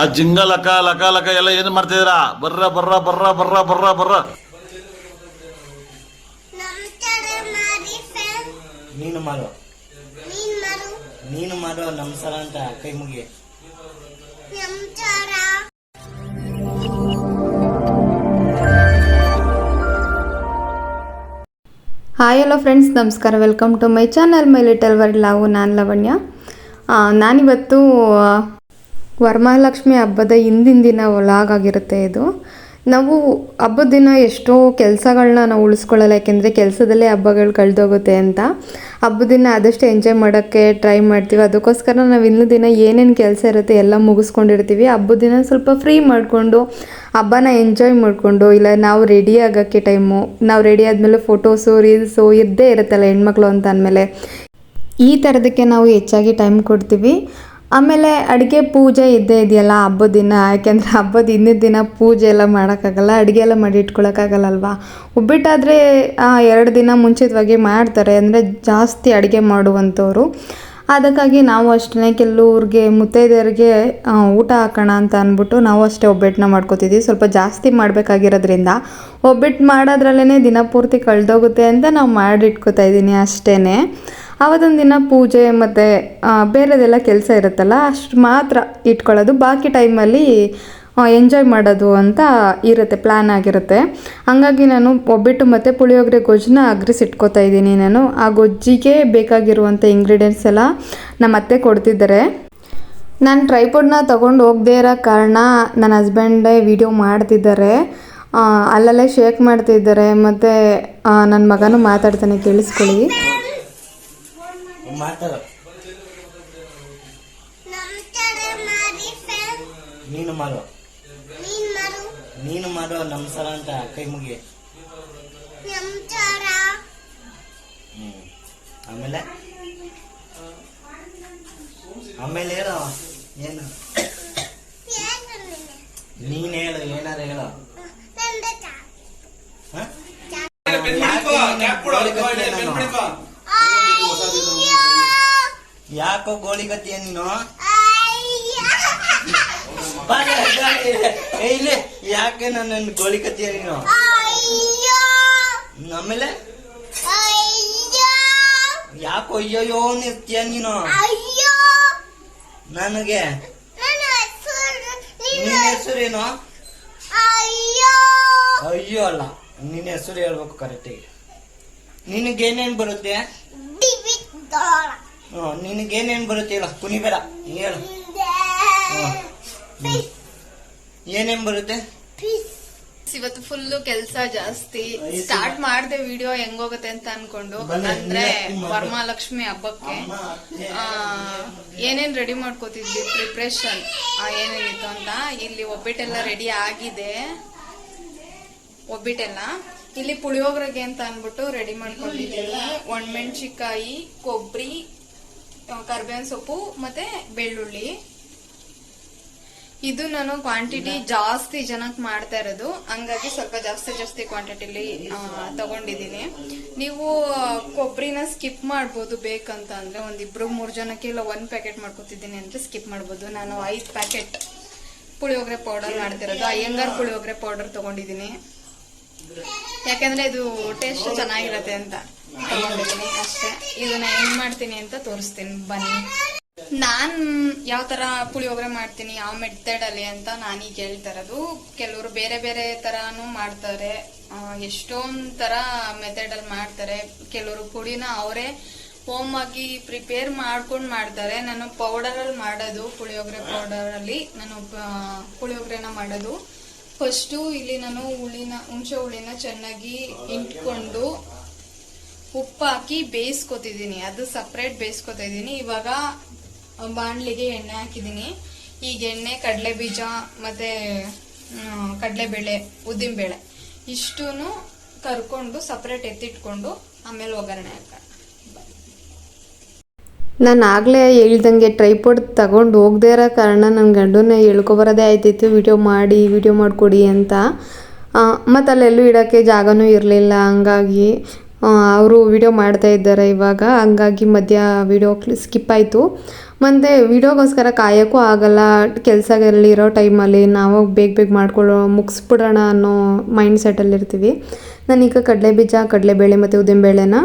ಆ ಜಿಂಗ ಲಕ ಲಕ ಲಕ ಎಲ್ಲ ಏನ್ ಮಾಡ್ತಿದ್ದೀರಾ? ಬರ್ರ ಬರ್ರ ಬರ್ರ ಬರ್ರ ಬರ್ರ ಬರ್ರ. ನೀನು ಮಾಡು. ನೀನು ಮಾಡು. ನಮಸ್ಕಾರ ಅಂತ ಕೈ ಮುಗಿ. ಹಾಯ್ ಹಲೋ ಫ್ರೆಂಡ್ಸ್ ನಮಸ್ಕಾರ. Welcome to my channel my little world Lavu ನಾನು ಲವಣ್ಯ. ನಾನಿವತ್ತು ವರಮಹಾಲಕ್ಷ್ಮಿ ಹಬ್ಬದ ಹಿಂದಿನ ದಿನ ವ್ಲಾಗ್ ಆಗಿರುತ್ತೆ ಇದು. ನಾವು ಹಬ್ಬದ ದಿನ ಎಷ್ಟೋ ಕೆಲಸಗಳನ್ನ ನಾವು ಉಳಿಸ್ಕೊಳ್ಳಲ್ಲ, ಯಾಕೆಂದರೆ ಕೆಲಸದಲ್ಲೇ ಹಬ್ಬಗಳು ಕಳೆದೋಗುತ್ತೆ ಅಂತ. ಹಬ್ಬದ ದಿನ ಆದಷ್ಟು ಎಂಜಾಯ್ ಮಾಡೋಕ್ಕೆ ಟ್ರೈ ಮಾಡ್ತೀವಿ. ಅದಕ್ಕೋಸ್ಕರ ನಾವು ಇನ್ನೂ ದಿನ ಏನೇನು ಕೆಲಸ ಇರುತ್ತೆ ಎಲ್ಲ ಮುಗಿಸ್ಕೊಂಡಿರ್ತೀವಿ. ಹಬ್ಬದ ದಿನ ಸ್ವಲ್ಪ ಫ್ರೀ ಮಾಡಿಕೊಂಡು, ಹಬ್ಬನ ಎಂಜಾಯ್ ಮಾಡಿಕೊಂಡು, ಇಲ್ಲ ನಾವು ರೆಡಿ ಆಗೋಕ್ಕೆ ಟೈಮು ನಾವು ರೆಡಿ ಆದಮೇಲೆ ಫೋಟೋಸು ರೀಲ್ಸು ಇದ್ದೇ ಇರುತ್ತಲ್ಲ ಹೆಣ್ಮಕ್ಳು ಅಂತ ಅಂದಮೇಲೆ. ಈ ಥರದಕ್ಕೆ ನಾವು ಹೆಚ್ಚಾಗಿ ಟೈಮ್ ಕೊಡ್ತೀವಿ. ಆಮೇಲೆ ಅಡುಗೆ ಪೂಜೆ ಇದ್ದೇ ಇದೆಯಲ್ಲ, ಹಬ್ಬದ ದಿನ, ಯಾಕೆಂದರೆ ಹಬ್ಬದ ಹಿಂದಿನ ದಿನ ಪೂಜೆ ಎಲ್ಲ ಮಾಡೋಕ್ಕಾಗಲ್ಲ, ಅಡುಗೆ ಎಲ್ಲ ಮಾಡಿ ಇಟ್ಕೊಳಕ್ಕಾಗಲ್ಲಲ್ವಾ? ಒಬ್ಬಿಟ್ಟಾದರೆ ಎರಡು ದಿನ ಮುಂಚಿತವಾಗಿ ಮಾಡ್ತಾರೆ. ಅಂದರೆ ಜಾಸ್ತಿ ಅಡುಗೆ ಮಾಡುವಂಥವ್ರು. ಅದಕ್ಕಾಗಿ ನಾವು ಅಷ್ಟೇ ಕೆಲವ್ರಿಗೆ, ಮುತ್ತೈದೆಯರಿಗೆ ಊಟ ಹಾಕೋಣ ಅಂತ ಅಂದ್ಬಿಟ್ಟು ನಾವು ಅಷ್ಟೇ ಒಬ್ಬಟ್ಟನ್ನ ಮಾಡ್ಕೋತಿದ್ವಿ. ಸ್ವಲ್ಪ ಜಾಸ್ತಿ ಮಾಡಬೇಕಾಗಿರೋದ್ರಿಂದ ಒಬ್ಬಟ್ಟು ಮಾಡೋದ್ರಲ್ಲೇ ದಿನ ಪೂರ್ತಿ ಕಳೆದೋಗುತ್ತೆ ಅಂತ ನಾವು ಮಾಡಿಟ್ಕೋತಾ ಇದ್ದೀನಿ ಅಷ್ಟೇ ಆವತ್ತೊಂದು ದಿನ ಪೂಜೆ ಮತ್ತು ಬೇರೆದೆಲ್ಲ ಕೆಲಸ ಇರುತ್ತಲ್ಲ, ಅಷ್ಟು ಮಾತ್ರ ಇಟ್ಕೊಳ್ಳೋದು. ಬಾಕಿ ಟೈಮಲ್ಲಿ ಎಂಜಾಯ್ ಮಾಡೋದು ಅಂತ ಇರುತ್ತೆ ಪ್ಲ್ಯಾನ್ ಆಗಿರುತ್ತೆ. ಹಾಗಾಗಿ ನಾನು ಒಬ್ಬಿಟ್ಟು ಮತ್ತು ಪುಳಿಯೋಗರೆ ಗೊಜ್ಜನ್ನ ಅಗ್ರಿಸಿಟ್ಕೋತಾ ಇದ್ದೀನಿ ನಾನು. ಆ ಗೊಜ್ಜಿಗೆ ಬೇಕಾಗಿರುವಂಥ ಇಂಗ್ರೀಡಿಯೆಂಟ್ಸ್ ಎಲ್ಲ ನಮ್ಮ ಅತ್ತೆ ಕೊಡ್ತಿದ್ದಾರೆ. ನಾನು ಟ್ರೈಪೋಡ್ನ ತೊಗೊಂಡು ಹೋಗದೇ ಇರೋ ಕಾರಣ ನನ್ನ ಹಸ್ಬೆಂಡೇ ವಿಡಿಯೋ ಮಾಡ್ತಿದ್ದಾರೆ. ಅಲ್ಲಲ್ಲೇ ಶೇಕ್ ಮಾಡ್ತಿದ್ದಾರೆ ಮತ್ತು ನನ್ನ ಮಗನೂ ಮಾತಾಡ್ತಾನೆ ಕೇಳಿಸ್ಕೊಳ್ಳಿ. ನೀನು ನೀನು ಮಾಡೋ ನಮಸ್ಕಾರ ಅಂತ ಕೈ ಮುಗಿ. ಹ್ಮ್. ಆಮೇಲೆ? ಆಮೇಲೆ ಹೇಳು ಏನು? ನೀನ್ ಹೇಳು ಏನಾರ ಹೇಳೋ. ಯಾಕೋ ಗೋಳಿಗತ್ತಿಯ ನೀನು ಇಲ್ಲಿ ಯಾಕೆ ನನ್ನ ಗೋಳಿಗತ್ತಿಯ ನೀನು? ಅಯ್ಯೋ. ಆಮೇಲೆ ಅಯ್ಯೋ. ಯಾಕೋ ಅಯ್ಯಯ್ಯೋ ನಿತ್ಯ ನೀನು? ನನಗೆ? ನನ್ನ ಹೆಸರು ನಿನ್ನ ನೀನು ಹೆಸರೇನು ಅಯ್ಯೋ. ಅಲ್ಲ ನಿನ್ನ ಹೆಸರು ಹೇಳ್ಬೇಕು ಕರೆಕ್ಟಾಗಿ ನಿನಗೇನೇನ್ ಬರುತ್ತೆ? ನಿನಗೇನೇನು ಬರುತ್ತೆ ಹೇಳ ಕುನಿಬೇಡ ಹೇಳು. ಏನೇನ್ ಬರುತ್ತೆ? ಇವತ್ತು ಫುಲ್ ಕೆಲಸ ಜಾಸ್ತಿ. ಸ್ಟಾರ್ಟ್ ಮಾಡಿದೆ ವಿಡಿಯೋ ಹೆಂಗೋಗುತ್ತೆ ಅಂತ ಅನ್ಕೊಂಡು. ಅಂದ್ರೆ. ವರಮಹಾಲಕ್ಷ್ಮಿ ಹಬ್ಬಕ್ಕೆ. ಆ, ಏನೇನ್ ರೆಡಿ ಮಾಡ್ಕೋತಿದ್ವಿ ಪ್ರಿಪ್ರೇಷನ್ ಏನೇನಿತ್ತು ಅಂತ. ಇಲ್ಲಿ ಒಬ್ಬಿಟ್ಟೆಲ್ಲ ರೆಡಿ ಆಗಿದೆ. ಒಬ್ಬಿಟ್ಟೆಲ್ಲ. ಇಲ್ಲಿ ಪುಳಿಯೋಗರೆಗೆ ಅಂತ ಅನ್ಬಿಟ್ಟು ರೆಡಿ ಮಾಡ್ಕೊಂಡಿದ್ದೀವಿ. ಒಣಮೆಣಸಿಕಾಯಿ ಕೊಬ್ಬರಿ ಕರ್ಬೇವಿನ ಸೊಪ್ಪು ಮತ್ತೆ ಬೆಳ್ಳುಳ್ಳಿ. ಇದು ನಾನು ಕ್ವಾಂಟಿಟಿ ಜಾಸ್ತಿ ಜನಕ್ಕೆ ಮಾಡ್ತಾ ಇರೋದು. ಹಂಗಾಗಿ ಸ್ವಲ್ಪ ಜಾಸ್ತಿ ಜಾಸ್ತಿ ಕ್ವಾಂಟಿಟಿಲಿ ತಗೊಂಡಿದ್ದೀನಿ. ನೀವು ಕೊಬ್ಬರಿನ ಸ್ಕಿಪ್ ಮಾಡ್ಬೋದು ಬೇಕಂತ ಅಂದ್ರೆ ಒಂದಿಬ್ರು ಮೂರು ಜನಕ್ಕೆ ಇಲ್ಲ ಒಂದು ಪ್ಯಾಕೆಟ್ ಮಾಡ್ಕೊತಿದ್ದೀನಿ ಅಂದ್ರೆ ಸ್ಕಿಪ್ ಮಾಡ್ಬೋದು. ನಾನು ಐದು ಪ್ಯಾಕೆಟ್ ಪುಳಿಯೋಗರೆ ಪೌಡರ್ ಮಾಡ್ತಿರೋದು. ಅಯ್ಯಂಗಾರ್ ಪುಳಿಯೋಗರೆ ಪೌಡರ್ ತಗೊಂಡಿದ್ದೀನಿ. ಯಾಕಂದ್ರೆ ಇದು ಟೇಸ್ಟ್ ಚೆನ್ನಾಗಿರತ್ತೆ ಅಂತ ತಗೊಂಡಿದ್ದೀನಿ ಅಷ್ಟೇ. ಇದನ್ನ ಹೆಂಗ್ ಮಾಡ್ತೀನಿ ಅಂತ ತೋರಿಸ್ತೀನಿ. ಬನ್ನಿ. ನಾನ್ ಯಾವ ತರ ಪುಳಿಯೋಗರೆ ಮಾಡ್ತೀನಿ, ಯಾವ ಮೆಥಡ್ ಅಲ್ಲಿ ಅಂತ ನಾನೀಗ ಹೇಳ್ತಾ ಇರೋದು ಕೆಲವರು ಬೇರೆ ಬೇರೆ ತರಾನು ಮಾಡ್ತಾರೆ. ಎಷ್ಟೊಂದ್ ತರ ಮೆಥಡ್ ಅಲ್ಲಿ ಮಾಡ್ತಾರೆ. ಕೆಲವರು ಪುಡಿನ ಅವರೇ ಹೋಮ್ ಆಗಿ ಪ್ರಿಪೇರ್ ಮಾಡ್ಕೊಂಡು ಮಾಡ್ತಾರೆ. ನಾನು ಪೌಡರ್ ಅಲ್ಲಿ ಮಾಡೋದು ಪುಳಿಯೋಗರೆ ಪೌಡರ್ ಅಲ್ಲಿ ನಾನು ಪುಳಿಯೋಗರೆನ ಮಾಡೋದು. ಫಸ್ಟು ಇಲ್ಲಿ ನಾನು ಹುಳಿನ, ಹುಣಸೆ ಹುಳಿನ ಚೆನ್ನಾಗಿ ಇಂಟ್ಕೊಂಡು ಉಪ್ಪು ಹಾಕಿ ಬೇಯಿಸ್ಕೊತಿದ್ದೀನಿ. ಅದು ಸಪ್ರೇಟ್ ಬೇಯಿಸ್ಕೊತಾ ಇದ್ದೀನಿ ಇವಾಗ ಬಾಣಲಿಗೆ ಎಣ್ಣೆ ಹಾಕಿದ್ದೀನಿ. ಈಗ ಎಣ್ಣೆ, ಕಡಲೆ ಬೀಜ ಮತ್ತೆ ಕಡಲೆಬೇಳೆ, ಉದ್ದಿನಬೇಳೆ ಇಷ್ಟೂ ಕರ್ಕೊಂಡು ಸಪ್ರೇಟ್ ಎತ್ತಿಟ್ಕೊಂಡು ಆಮೇಲೆ ಒಗ್ಗರಣೆ ಹಾಕ ನಾನು ಆಗಲೇ ಹೇಳ್ದಂಗೆ ಟ್ರೈಪೋಡ್ ತಗೊಂಡು ಹೋಗದೇ ಇರೋ ಕಾರಣ ನನ್ನ ಗಂಡನ ಹೇಳ್ಕೊಬರೋದೇ ಆಯ್ತಿತ್ತು. ವಿಡಿಯೋ ಮಾಡಿ ವಿಡಿಯೋ ಮಾಡಿಕೊಡಿ ಅಂತ. ಮತ್ತು ಅಲ್ಲೆಲ್ಲೂ ಇಡೋಕ್ಕೆ ಜಾಗನೂ ಇರಲಿಲ್ಲ. ಹಂಗಾಗಿ ಅವರು ವಿಡಿಯೋ ಮಾಡ್ತಾ ಇದ್ದಾರೆ ಇವಾಗ. ಹಂಗಾಗಿ ಮಧ್ಯ ವಿಡಿಯೋ ಸ್ಕಿಪ್ ಆಯಿತು. ಮತ್ತು ವಿಡಿಯೋಗೋಸ್ಕರ ಕಾಯೋಕ್ಕೂ ಆಗಲ್ಲ. ಇರೋ ಟೈಮಲ್ಲಿ ನಾವು ಬೇಗ ಬೇಗ ಮಾಡ್ಕೊಳ್ಳೋ, ಮುಗಿಸ್ಬಿಡೋಣ ಅನ್ನೋ ಮೈಂಡ್ ಸೆಟ್ಟಲ್ಲಿರ್ತೀವಿ ನಾನೀಗ ಕಡಲೆ ಬೀಜ ಕಡಲೆಬೇಳೆ ಮತ್ತು ಉದ್ದಿನಬೇಳೆನ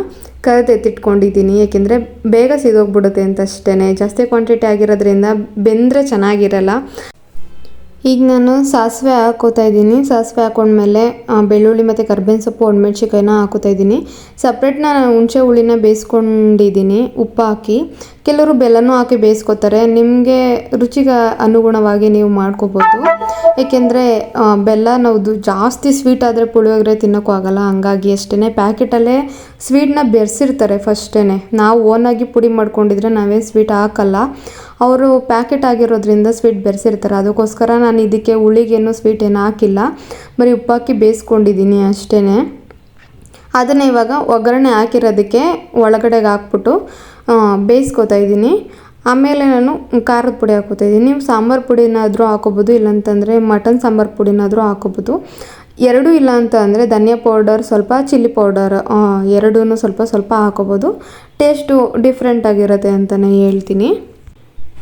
ಬೇಳೆನ ಎತ್ತಿಟ್ಕೊಂಡಿದ್ದೀನಿ ಏಕೆಂದರೆ ಬೇಗ ಸಿಗೋಗ್ಬಿಡುತ್ತೆ ಅಂತ ಅಷ್ಟೇ ಜಾಸ್ತಿ ಕ್ವಾಂಟಿಟಿ ಆಗಿರೋದ್ರಿಂದ ಬೆಂದರೆ ಚೆನ್ನಾಗಿರಲ್ಲ. ಈಗ ನಾನು ಸಾಸಿವೆ ಹಾಕೋತಾ ಇದ್ದೀನಿ. ಸಾಸಿವೆ ಹಾಕೊಂಡ್ಮೇಲೆ ಬೆಳ್ಳುಳ್ಳಿ ಮತ್ತು ಕರ್ಬೇವಿನ ಸೊಪ್ಪು ಒಣಮೆಣ್ಸಿಕಾಯಿನ ಹಾಕೋತಾ ಇದ್ದೀನಿ. ಸಪ್ರೇಟ್ ನಾನು ಹುಣಸೆ ಹುಳಿನ ಬೇಯಿಸ್ಕೊಂಡಿದ್ದೀನಿ. ಉಪ್ಪು ಹಾಕಿ. ಕೆಲವರು ಬೆಲ್ಲನೂ ಹಾಕಿ ಬೇಯಿಸ್ಕೊತಾರೆ. ನಿಮಗೆ ರುಚಿಗೆ ಅನುಗುಣವಾಗಿ ನೀವು ಮಾಡ್ಕೋಬೋದು. ಏಕೆಂದರೆ ಬೆಲ್ಲ ನಾವು ಜಾಸ್ತಿ ಸ್ವೀಟ್ ಆದರೆ ಪುಳಿಯೋಗರೆ ತಿನ್ನೋಕ್ಕೂ ಆಗಲ್ಲ. ಹಂಗಾಗಿ ಅಷ್ಟೇ ಪ್ಯಾಕೆಟಲ್ಲೇ ಸ್ವೀಟ್ನ ಬೆರೆಸಿರ್ತಾರೆ ಫಸ್ಟೇ ನಾವು ಓನಾಗಿ ಪುಡಿ ಮಾಡ್ಕೊಂಡಿದ್ರೆ ನಾವೇ ಸ್ವೀಟ್ ಹಾಕಲ್ಲ. ಅವರು ಪ್ಯಾಕೆಟ್ ಆಗಿರೋದ್ರಿಂದ ಸ್ವೀಟ್ ಬೆರೆಸಿರ್ತಾರೆ. ಅದಕ್ಕೋಸ್ಕರ ನಾನು ಇದಕ್ಕೆ ಹುಳಿಗೇನು ಸ್ವೀಟ್ ಏನು ಹಾಕಿಲ್ಲ. ಬರೀ ಉಪ್ಪಾಕಿ ಬೇಯಿಸ್ಕೊಂಡಿದ್ದೀನಿ ಅಷ್ಟೇ ಅದನ್ನು ಇವಾಗ ಒಗ್ಗರಣೆ ಹಾಕಿರೋದಕ್ಕೆ ಒಳಗಡೆಗೆ ಹಾಕ್ಬಿಟ್ಟು ಬೇಯಿಸ್ಕೊತಾ ಇದ್ದೀನಿ. ಆಮೇಲೆ ನಾನು ಖಾರದ ಪುಡಿ ಹಾಕೋತಾ ಇದ್ದೀನಿ. ನೀವು ಸಾಂಬಾರು ಪುಡಿನಾದರೂ ಹಾಕೋಬೋದು ಇಲ್ಲಾಂತಂದರೆ ಮಟನ್ ಸಾಂಬಾರು ಪುಡಿನಾದರೂ ಹಾಕೋಬೋದು ಎರಡೂ ಇಲ್ಲ ಅಂತ ಅಂದರೆ ಧನಿಯಾ ಪೌಡರ್, ಸ್ವಲ್ಪ ಚಿಲ್ಲಿ ಪೌಡರ್ ಎರಡೂ ಸ್ವಲ್ಪ ಸ್ವಲ್ಪ ಹಾಕೋಬೋದು ಟೇಸ್ಟು ಡಿಫ್ರೆಂಟ್ ಆಗಿರುತ್ತೆ ಅಂತಲೇ ಹೇಳ್ತೀನಿ.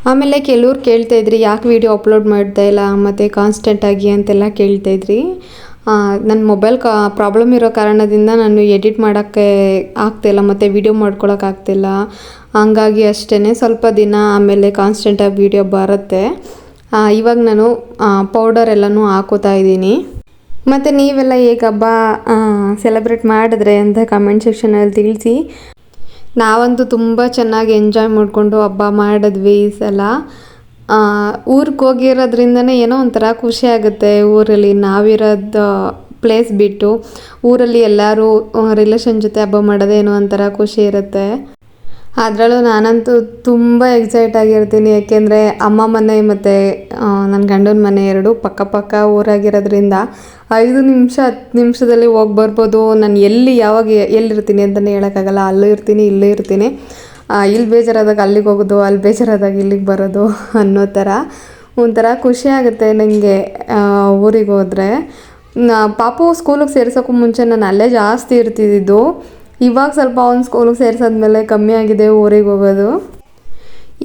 ಆಮೇಲೆ ಕೆಲವ್ರು ಕೇಳ್ತಾಯಿದ್ರಿ ಯಾಕೆ ವಿಡಿಯೋ ಅಪ್ಲೋಡ್ ಮಾಡ್ತಾ ಇಲ್ಲ, ಮತ್ತು ಕಾನ್ಸ್ಟೆಂಟಾಗಿ ಅಂತೆಲ್ಲ ಕೇಳ್ತಾ ಇದ್ರಿ. ನನ್ನ ಮೊಬೈಲ್ ಕಾ ಪ್ರಾಬ್ಲಮ್ ಇರೋ ಕಾರಣದಿಂದ ನಾನು ಎಡಿಟ್ ಮಾಡೋಕ್ಕೆ ಆಗ್ತಿಲ್ಲ ಮತ್ತು ವಿಡಿಯೋ ಮಾಡ್ಕೊಳಕ್ಕೆ ಆಗ್ತಿಲ್ಲ ಹಂಗಾಗಿ ಅಷ್ಟೇ ಸ್ವಲ್ಪ ದಿನ ಆಮೇಲೆ ಕಾನ್ಸ್ಟೆಂಟಾಗಿ ವಿಡಿಯೋ ಬರುತ್ತೆ. ಇವಾಗ ನಾನು ಪೌಡರ್ ಎಲ್ಲನೂ ಹಾಕೋತಾ ಇದ್ದೀನಿ. ಮತ್ತು ನೀವೆಲ್ಲ ಹೇಗೆ ಹಬ್ಬ ಸೆಲೆಬ್ರೇಟ್ ಮಾಡಿದ್ರೆ ಅಂತ ಕಮೆಂಟ್ ಸೆಕ್ಷನಲ್ಲಿ ತಿಳಿಸಿ. ನಾವಂತೂ ತುಂಬ ಚೆನ್ನಾಗಿ ಎಂಜಾಯ್ ಮಾಡಿಕೊಂಡು ಹಬ್ಬ ಮಾಡಿದ್ವಿ ಈ ಸಲ. ಊರಿಗೆ ಹೋಗಿರೋದ್ರಿಂದನೇ ಏನೋ ಒಂಥರ ಖುಷಿ ಆಗುತ್ತೆ. ಊರಲ್ಲಿ ನಾವಿರೋದು ಪ್ಲೇಸ್ ಬಿಟ್ಟು ಊರಲ್ಲಿ ಎಲ್ಲರೂ ರಿಲೇಷನ್ ಜೊತೆ ಹಬ್ಬ ಮಾಡೋದೇನೋ ಒಂಥರ ಖುಷಿ ಇರುತ್ತೆ. ಅದರಲ್ಲೂ ನಾನಂತೂ ತುಂಬ ಎಕ್ಸೈಟ್ ಆಗಿರ್ತೀನಿ. ಯಾಕೆಂದರೆ ಅಮ್ಮ ಮನೆ ಮತ್ತು ನನ್ನ ಗಂಡನ ಮನೆ ಎರಡು ಪಕ್ಕ ಪಕ್ಕ ಊರಾಗಿರೋದ್ರಿಂದ ಐದು ನಿಮಿಷ, ಹತ್ತು ನಿಮಿಷದಲ್ಲಿ ಹೋಗಿ ಬರ್ಬೋದು. ನಾನು ಎಲ್ಲಿ ಯಾವಾಗ ಎಲ್ಲಿರ್ತೀನಿ ಅಂತಲೇ ಹೇಳೋಕ್ಕಾಗಲ್ಲ. ಅಲ್ಲೂ ಇರ್ತೀನಿ, ಇಲ್ಲೂ ಇರ್ತೀನಿ. ಇಲ್ಲಿ ಬೇಜಾರಾದಾಗ ಅಲ್ಲಿಗೆ ಹೋಗೋದು ಅಲ್ಲಿ ಬೇಜಾರಾದಾಗ ಇಲ್ಲಿಗೆ ಬರೋದು ಅನ್ನೋ ಥರ ಒಂಥರ ಖುಷಿ ಆಗುತ್ತೆ ನನಗೆ ಊರಿಗೆ ಹೋದರೆ. ಪಾಪು ಸ್ಕೂಲಿಗೆ ಸೇರ್ಸೋಕ್ಕೂ ಮುಂಚೆ ನಾನು ಅಲ್ಲೇ ಜಾಸ್ತಿ ಇರ್ತಿದ್ದಿದ್ದು ಇವಾಗ ಸ್ವಲ್ಪ ಅವ್ನು ಸ್ಕೂಲಿಗೆ ಸೇರ್ಸಾದ್ಮೇಲೆ ಕಮ್ಮಿ ಆಗಿದೆ ಊರಿಗೆ ಹೋಗೋದು.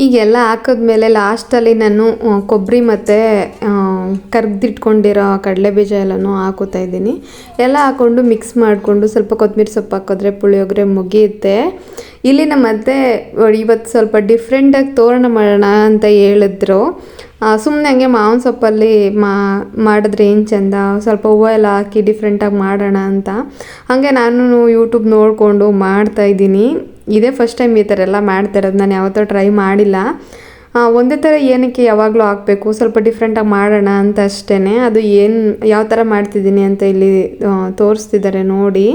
ಈಗೆಲ್ಲ ಹಾಕಿದ್ಮೇಲೆ ಲಾಸ್ಟಲ್ಲಿ ನಾನು ಕೊಬ್ಬರಿ ಮತ್ತು ಕಡಲೆ ಬೀಜ ಎಲ್ಲನೂ ಹಾಕೋತಾ ಇದ್ದೀನಿ. ಎಲ್ಲ ಹಾಕ್ಕೊಂಡು ಮಿಕ್ಸ್ ಮಾಡಿಕೊಂಡು ಸ್ವಲ್ಪ ಕೊತ್ತಂಬರಿ ಸೊಪ್ಪು ಹಾಕಿದ್ರೆ ಪುಳಿಯೋಗರೆ ಮುಗಿಯುತ್ತೆ. ಇಲ್ಲಿ ನಮ್ಮ ಅತ್ತೆ ಇವತ್ತು ಸ್ವಲ್ಪ ಡಿಫ್ರೆಂಟಾಗಿ ತೋರಣ ಮಾಡೋಣ ಅಂತ ಹೇಳಿದ್ರು. ಸುಮ್ಮನೆ ಹಂಗೆ ಮಾವಿನ ಸೊಪ್ಪಲ್ಲಿ ಮಾ, ಮಾಡಿದ್ರೆ ಏನು ಚೆಂದ, ಸ್ವಲ್ಪ ಹೂವು ಎಲ್ಲ ಹಾಕಿ ಡಿಫ್ರೆಂಟಾಗಿ ಮಾಡೋಣ ಅಂತ. ಹಾಗೆ ನಾನು ಯೂಟ್ಯೂಬ್ ನೋಡಿಕೊಂಡು ಮಾಡ್ತಾ ಇದ್ದೀನಿ. ಇದೇ ಫಸ್ಟ್ ಟೈಮ್ ಈ ಥರ ಎಲ್ಲ ಮಾಡ್ತಾ ಇರೋದು. ನಾನು ಯಾವತ್ತೂ ಟ್ರೈ ಮಾಡಿಲ್ಲ. ಒಂದೇ ಥರ ಏನಕ್ಕೆ ಯಾವಾಗಲೂ ಹಾಕಬೇಕು. ಸ್ವಲ್ಪ ಡಿಫ್ರೆಂಟಾಗಿ ಮಾಡೋಣ ಅಂತ ಅಷ್ಟೇ ಅದು ಏನು, ಯಾವ ಥರ ಮಾಡ್ತಿದ್ದೀನಿ ಅಂತ ಇಲ್ಲಿ ತೋರಿಸ್ತಿದ್ದಾರೆ ನೋಡಿ.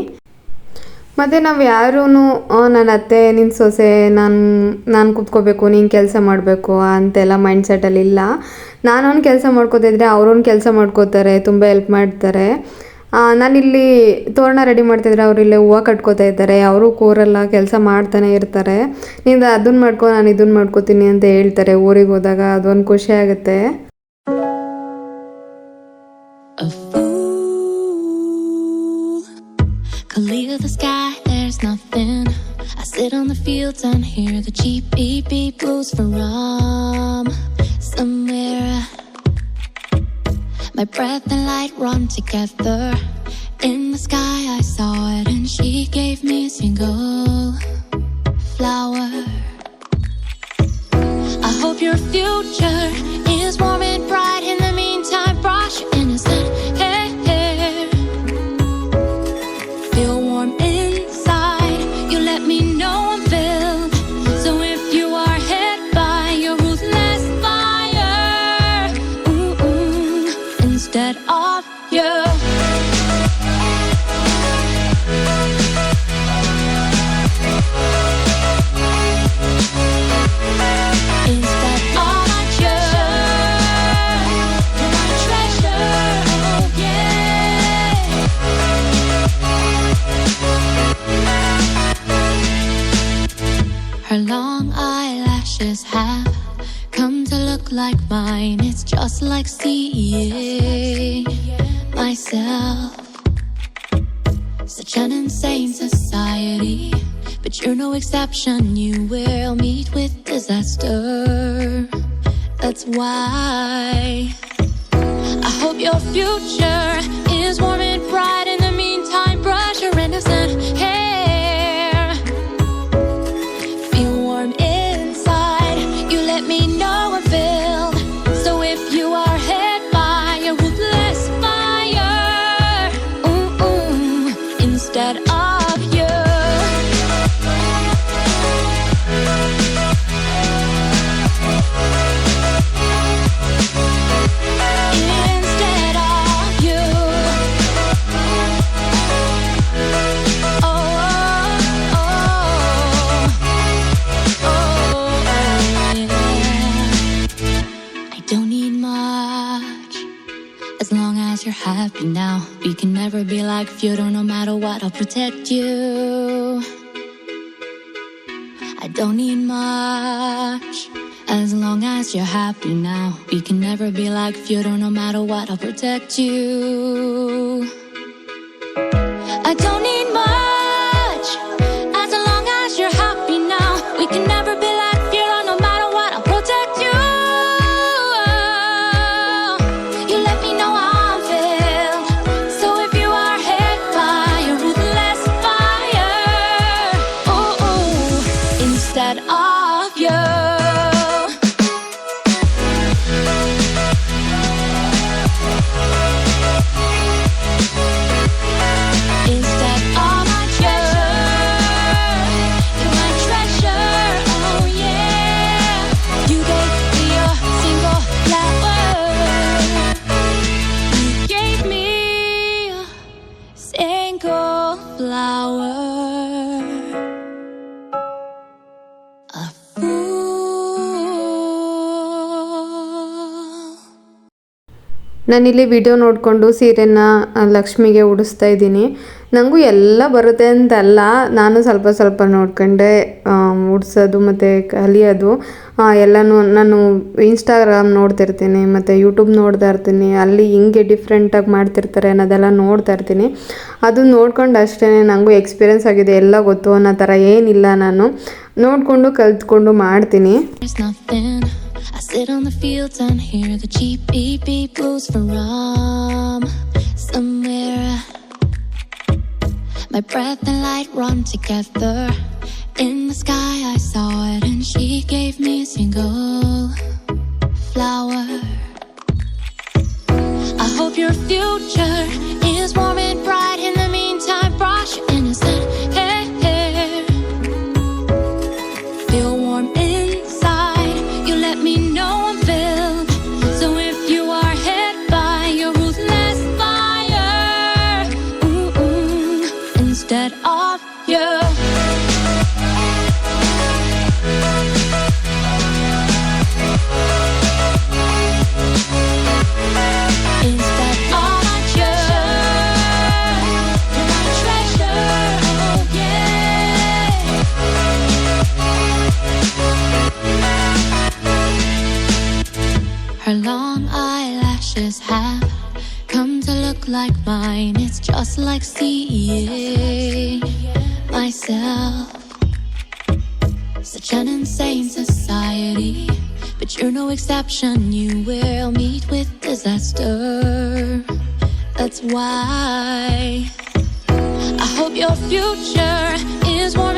ಮತ್ತು ನಾವು ಯಾರೂ ನನ್ನ ಅತ್ತೆ ನಿನ್ನ ಸೊಸೆ, ನಾನು ನಾನು ಕೂತ್ಕೋಬೇಕು, ನೀನು ಕೆಲಸ ಮಾಡಬೇಕು ಅಂತೆಲ್ಲ ಮೈಂಡ್ ಸೆಟ್ಟಲ್ಲಿ ಇಲ್ಲ. ನಾನೊಂದು ಕೆಲಸ ಮಾಡ್ಕೋತಿದ್ರೆ ಅವ್ರೊಂದು ಕೆಲಸ ಮಾಡ್ಕೋತಾರೆ, ತುಂಬ ಹೆಲ್ಪ್ ಮಾಡ್ತಾರೆ. ನಾನಿಲ್ಲಿ ತೋರಣ ರೆಡಿ ಮಾಡ್ತಾ ಅವ್ರು ಇಲ್ಲೇ ಹೂವು ಕಟ್ಕೋತಾ ಇದ್ದಾರೆ. ಅವರು ಕೂರೆಲ್ಲ ಕೆಲಸ ಮಾಡ್ತಾನೆ ಇರ್ತಾರೆ. ನಿಂದ ಅದನ್ನ ಮಾಡ್ಕೋ, ನಾನು ಇದನ್ನ ಮಾಡ್ಕೋತೀನಿ ಅಂತ ಹೇಳ್ತಾರೆ. ಊರಿಗೆ ಹೋದಾಗ ಅದೊಂದು ಖುಷಿ ಆಗುತ್ತೆ. My breath and light run together. In the sky, I saw it, and she gave me a single flower. I hope your future is warm and bright. In the meantime, brush your innocent like mine. It's just like seeing myself Such an insane society. But you're no exception. You will meet with disaster. That's why. I hope your future is warm and bright. In the meantime, brush your innocent now, we can never be like feudal. No matter what, I'll protect you. I don't need much. As long as you're happy now, we can never be like feudal. No matter what, I'll protect you. I don't need much. ನಾನಿಲ್ಲಿ video ನೋಡಿಕೊಂಡು ಸೀರೆನ ಲಕ್ಷ್ಮಿಗೆ ಉಡಿಸ್ತಾ ಇದ್ದೀನಿ. ನನಗೂ ಎಲ್ಲ ಬರುತ್ತೆ ಅಂತಲ್ಲ, ನಾನು ಸ್ವಲ್ಪ ಸ್ವಲ್ಪ ನೋಡ್ಕೊಂಡೆ ಉಡ್ಸೋದು ಮತ್ತು ಕಲಿಯೋದು. ಎಲ್ಲನೂ ನಾನು ಇನ್ಸ್ಟಾಗ್ರಾಮ್ ನೋಡ್ತಿರ್ತೀನಿ, ಮತ್ತು ಯೂಟ್ಯೂಬ್ ನೋಡ್ತಾ ಇರ್ತೀನಿ. ಅಲ್ಲಿ ಹಿಂಗೆ ಡಿಫ್ರೆಂಟಾಗಿ ಮಾಡ್ತಿರ್ತಾರೆ ಅನ್ನೋದೆಲ್ಲ ನೋಡ್ತಾ ಇರ್ತೀನಿ. ಅದು ನೋಡ್ಕೊಂಡು ಅಷ್ಟೇ ನನಗೂ ಎಕ್ಸ್ಪೀರಿಯೆನ್ಸ್ ಆಗಿದೆ, ಎಲ್ಲ ಗೊತ್ತು ಅನ್ನೋ ಥರ ಏನಿಲ್ಲ ನಾನು. ನೋಡಿಕೊಂಡು ಕಲ್ತ್ಕೊಂಡು ಮಾಡ್ತೀನಿ. I sit on the fields and hear the cheap beep beep blues from somewhere. My breath and light run together. Like seeing myself. Such an insane society. But you're no exception. You will meet with disaster. That's why. I hope your future is warm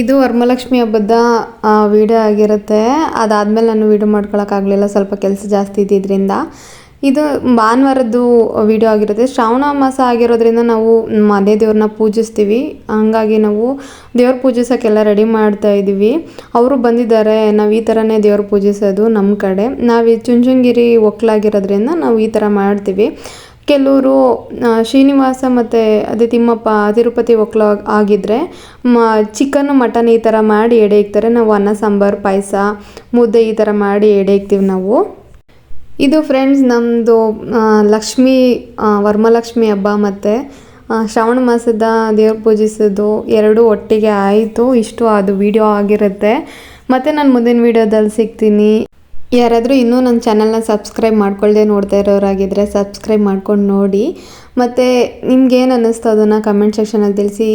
ಇದು ವರಮಹಾಲಕ್ಷ್ಮಿ ಹಬ್ಬದ video ಆಗಿರುತ್ತೆ. ಅದಾದಮೇಲೆ ನಾನು video ಮಾಡ್ಕೊಳಕ್ಕಾಗಲಿಲ್ಲ ಸ್ವಲ್ಪ ಕೆಲಸ ಜಾಸ್ತಿ ಇದ್ದಿದ್ದರಿಂದ ಇದು ಭಾನುವಾರದ್ದು ವಿಡಿಯೋ ಆಗಿರುತ್ತೆ. ಶ್ರಾವಣ ಮಾಸ ಆಗಿರೋದ್ರಿಂದ ನಾವು ಮನೆ ದೇವ್ರನ್ನ ಪೂಜಿಸ್ತೀವಿ. ಹಂಗಾಗಿ ನಾವು ದೇವ್ರ ಪೂಜಿಸೋಕ್ಕೆಲ್ಲ ರೆಡಿ ಮಾಡ್ತಾ ಇದ್ದೀವಿ. ಅವರು ಬಂದಿದ್ದಾರೆ, ನಾವು ಈ ಥರನೇ ದೇವ್ರ ಪೂಜಿಸೋದು ನಮ್ಮ ಕಡೆ. ನಾವು ಈ ಚುಂಚುಂಗಿರಿ ಒಕ್ಕಲಾಗಿರೋದ್ರಿಂದ ನಾವು ಈ ಥರ ಮಾಡ್ತೀವಿ. ಕೆಲವರು ಶ್ರೀನಿವಾಸ ಮತ್ತು ಅದೇ ತಿಮ್ಮಪ್ಪ, ತಿರುಪತಿ ಒಕ್ಕಲ ಆಗಿದ್ದರೆ ಮ, ಚಿಕನ್ನು, ಮಟನ್ ಈ ಥರ ಮಾಡಿ ಎಡೆ ಇಕ್ತಾರೆ. ನಾವು ಅನ್ನ, ಸಾಂಬಾರು, ಪಾಯಸ, ಮುದ್ದೆ ಈ ಥರ ಮಾಡಿ ಎಡೆ ಇಕ್ತೀವಿ ನಾವು. ಇದು ಫ್ರೆಂಡ್ಸ್ ನಮ್ಮದು ಲಕ್ಷ್ಮಿ ವರ್ಮಲಕ್ಷ್ಮಿ ಹಬ್ಬ ಮತ್ತು ಶ್ರಾವಣ ಮಾಸದ ದೇವ್ರ ಪೂಜಿಸೋದು ಎರಡೂ ಒಟ್ಟಿಗೆ ಆಯಿತು. ಇಷ್ಟು ಅದು ವಿಡಿಯೋ ಆಗಿರುತ್ತೆ. ಮತ್ತು ನಾನು ಮುಂದಿನ ವಿಡಿಯೋದಲ್ಲಿ ಸಿಗ್ತೀನಿ. ಯಾರಾದರೂ ಇನ್ನೂ ನನ್ನ ಚಾನಲ್ನ ಸಬ್ಸ್ಕ್ರೈಬ್ ಮಾಡ್ಕೊಳ್ಳದೆ ನೋಡ್ತಾ ಇರೋರಾಗಿದ್ದರೆ ಸಬ್ಸ್ಕ್ರೈಬ್ ಮಾಡ್ಕೊಂಡು ನೋಡಿ. ಮತ್ತು ನಿಮ್ಗೇನು ಅನ್ನಿಸ್ತು ಅದನ್ನು ಕಮೆಂಟ್ ಸೆಕ್ಷನಲ್ಲಿ ತಿಳಿಸಿ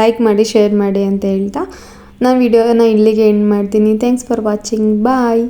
ಲೈಕ್ ಮಾಡಿ ಶೇರ್ ಮಾಡಿ ಅಂತ ಹೇಳ್ತಾ, ನಾನು ವಿಡಿಯೋನ ಇಲ್ಲಿಗೆ ಎಂಡ್ ಮಾಡ್ತೀನಿ. Thanks for watching bye